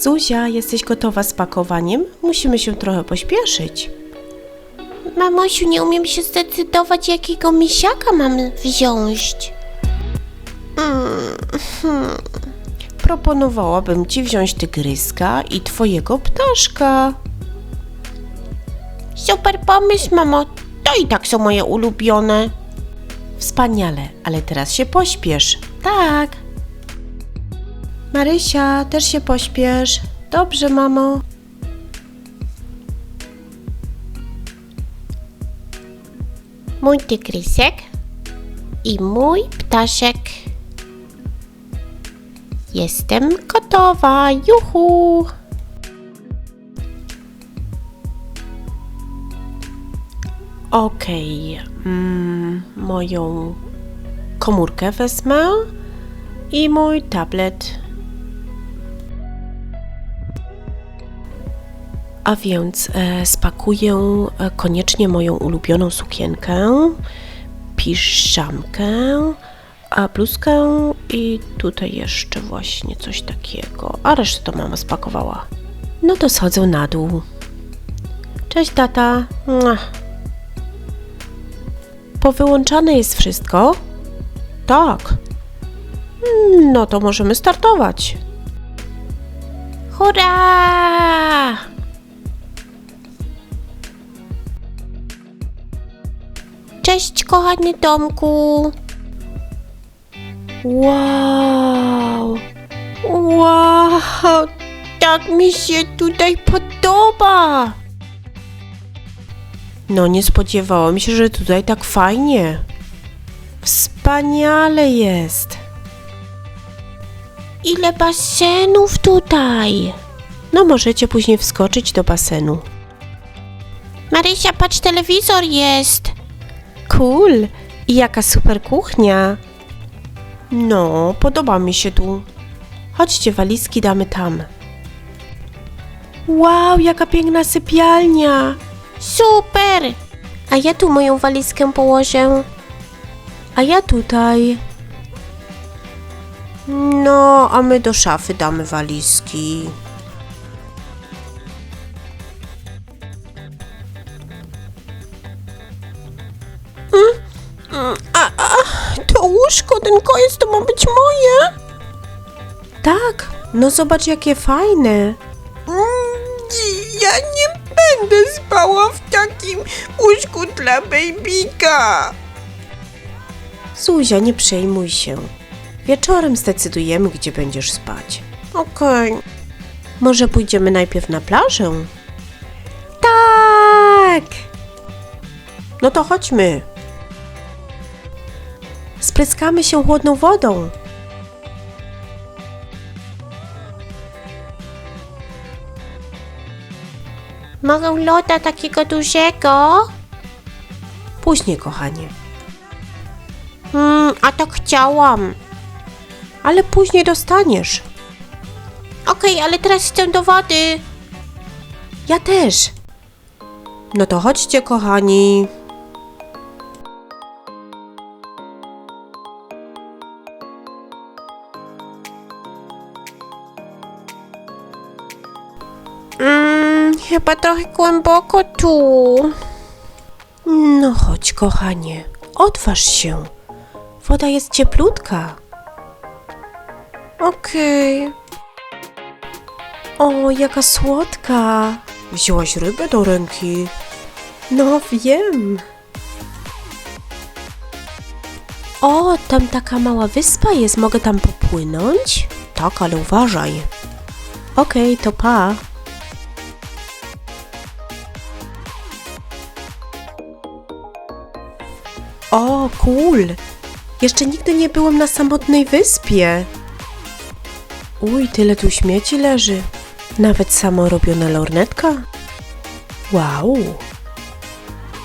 Zuzia, jesteś gotowa z pakowaniem? Musimy się trochę pośpieszyć. Mamusiu, nie umiem się zdecydować, jakiego misiaka mam wziąć. Proponowałabym ci wziąć tygryska i twojego ptaszka. Super pomysł, mamo. To i tak są moje ulubione. Wspaniale, ale teraz się pośpiesz. Tak. Marysia, też się pośpiesz. Dobrze, mamo. Mój tygrysek i mój ptaszek. Jestem gotowa, juhu! Okej, mm, moją komórkę wezmę i mój tablet. A więc e, spakuję e, koniecznie moją ulubioną sukienkę, piżamkę, a bluzkę i tutaj jeszcze właśnie coś takiego. A resztę to mama spakowała. No to schodzę na dół. Cześć tata. Powyłączane jest wszystko? Tak. Mm, No to możemy startować. Hurra! Cześć, kochany domku. Wow! Wow! Tak mi się tutaj podoba! No nie spodziewałam się, że tutaj tak fajnie. Wspaniale jest. Ile basenów tutaj. No możecie później wskoczyć do basenu. Marysia, patrz, telewizor jest. Cool! I jaka super kuchnia! No, podoba mi się tu. Chodźcie, walizki damy tam. Wow, jaka piękna sypialnia! Super! A ja tu moją walizkę położę. A ja tutaj. No, a my do szafy damy walizki. Łóżko, ten koniec to ma być moje? Tak, no zobacz jakie fajne. Mm, Ja nie będę spała w takim łóżku dla babyka. Zuzia, nie przejmuj się. Wieczorem zdecydujemy, gdzie będziesz spać. Okej. Może pójdziemy najpierw na plażę? Tak! No to chodźmy. Spryskamy się chłodną wodą. Mogę loda takiego dużego? Później, kochanie. Mm, a tak chciałam. Ale później dostaniesz. Okej, ale teraz chcę do wody. Ja też. No to chodźcie, kochani. Chyba trochę głęboko tu. No chodź, kochanie, odważ się. Woda jest cieplutka. Okej. O, jaka słodka. Wzięłaś rybę do ręki. No, wiem. O, tam taka mała wyspa jest. Mogę tam popłynąć? Tak, ale uważaj. Okej, to pa. O, cool! Jeszcze nigdy nie byłem na samotnej wyspie. Uj, tyle tu śmieci leży. Nawet samorobiona lornetka. Wow!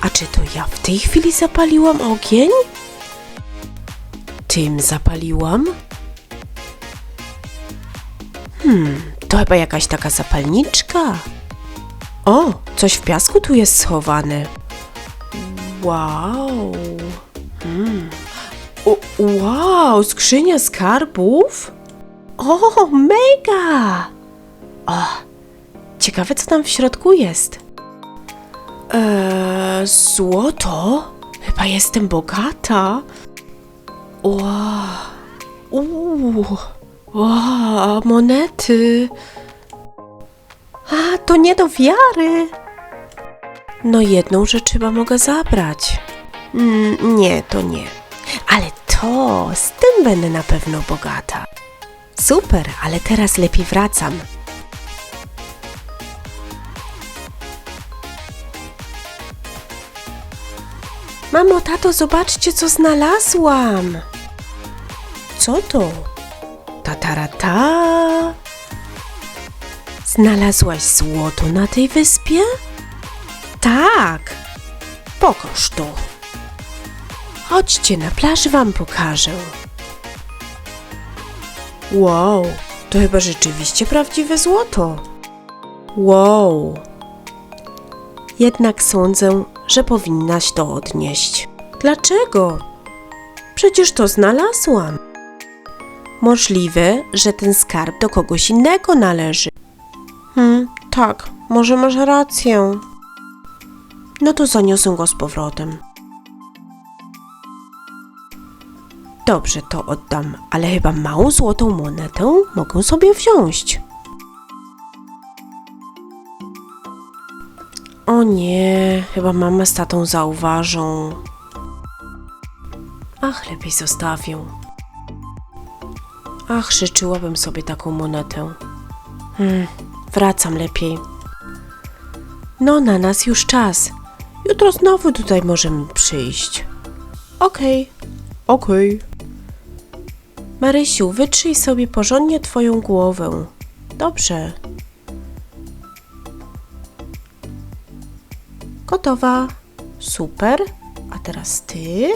A czy to ja w tej chwili zapaliłam ogień? Tym zapaliłam? Hmm, to chyba jakaś taka zapalniczka. O, coś w piasku tu jest schowane. Wow. O, wow, skrzynia skarbów? O, mega! O, ciekawe co tam w środku jest. Eee, złoto? Chyba jestem bogata. Wow. Uuu. Wow, monety. A, to nie do wiary. No jedną rzecz chyba mogę zabrać. Mm, nie, to nie. Ale to, z tym będę na pewno bogata. Super, ale teraz lepiej wracam. Mamo, tato, zobaczcie, co znalazłam. Co to? Tatarata. Znalazłaś złoto na tej wyspie? Tak. Pokaż to. Chodźcie, na plaży wam pokażę. Wow, to chyba rzeczywiście prawdziwe złoto. Wow. Jednak sądzę, że powinnaś to odnieść. Dlaczego? Przecież to znalazłam. Możliwe, że ten skarb do kogoś innego należy. Hmm, tak, może masz rację. No to zaniosę go z powrotem. Dobrze, to oddam, ale chyba małą złotą monetę mogę sobie wziąć. O nie, chyba mama z tatą zauważą. Ach, lepiej zostawię. Ach, życzyłabym sobie taką monetę. Hmm, wracam lepiej. No, na nas już czas. Jutro znowu tutaj możemy przyjść. Okej, okej. Marysiu, wytrzyj sobie porządnie twoją głowę. Dobrze. Gotowa. Super. A teraz ty?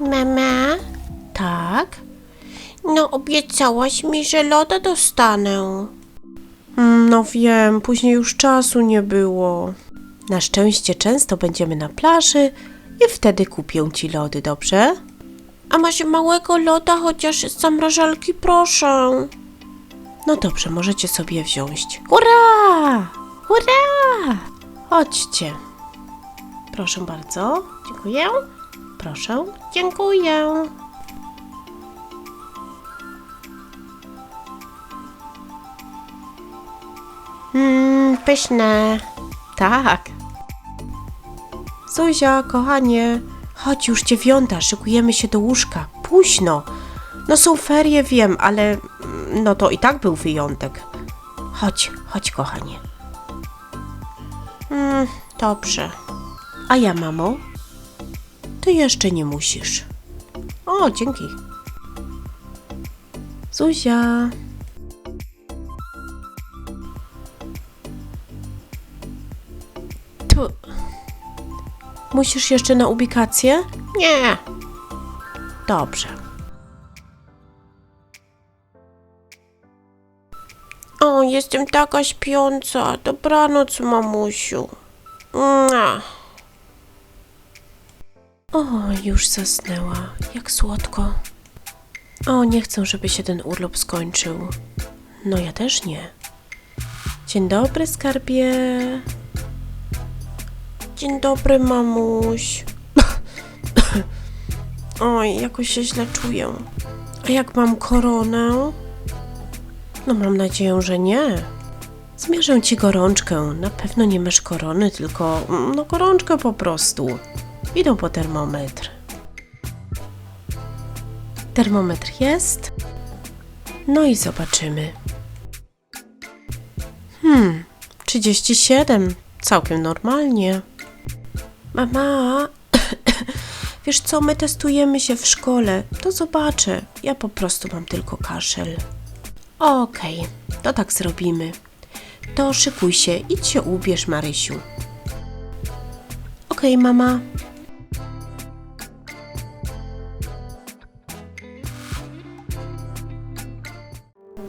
Mama, Tak. no obiecałaś mi, że loda dostanę. No wiem, później już czasu nie było. Na szczęście często będziemy na plaży i wtedy kupię ci lody, dobrze? A może małego loda, chociaż z zamrażalki, proszę. No dobrze, możecie sobie wziąć. Hurra! Hurra! Chodźcie. Proszę bardzo. Dziękuję. Proszę. Dziękuję. Mmm, pyszne. Tak. Zuzia, kochanie, chodź już dziewiąta, szykujemy się do łóżka. Późno. No są ferie, wiem, ale mm, no to i tak był wyjątek. Chodź, chodź, kochanie. Mmm, dobrze. A ja, mamo? Ty jeszcze nie musisz. O, dzięki. Zuzia. Tu. Musisz jeszcze na ubikację? Nie. Dobrze. O, jestem taka śpiąca. Dobranoc, mamusiu. Mua. O, już zasnęła. Jak słodko. O, nie chcę, żeby się ten urlop skończył. No ja też nie. Dzień dobry, skarbie. Dzień dobry, mamuś. Oj, jakoś się źle czuję. A jak mam koronę? No mam nadzieję, że nie. Zmierzę ci gorączkę. Na pewno nie masz korony, tylko no gorączkę po prostu. Idą po termometr. Termometr jest. No i zobaczymy. Hmm, 37. Całkiem normalnie. Mama, wiesz co, my testujemy się w szkole. To zobaczę. Ja po prostu mam tylko kaszel. Okej, to tak zrobimy. To szykuj się, idź się ubierz, Marysiu. Okej, mama.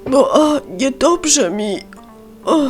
No, a, niedobrze mi. O,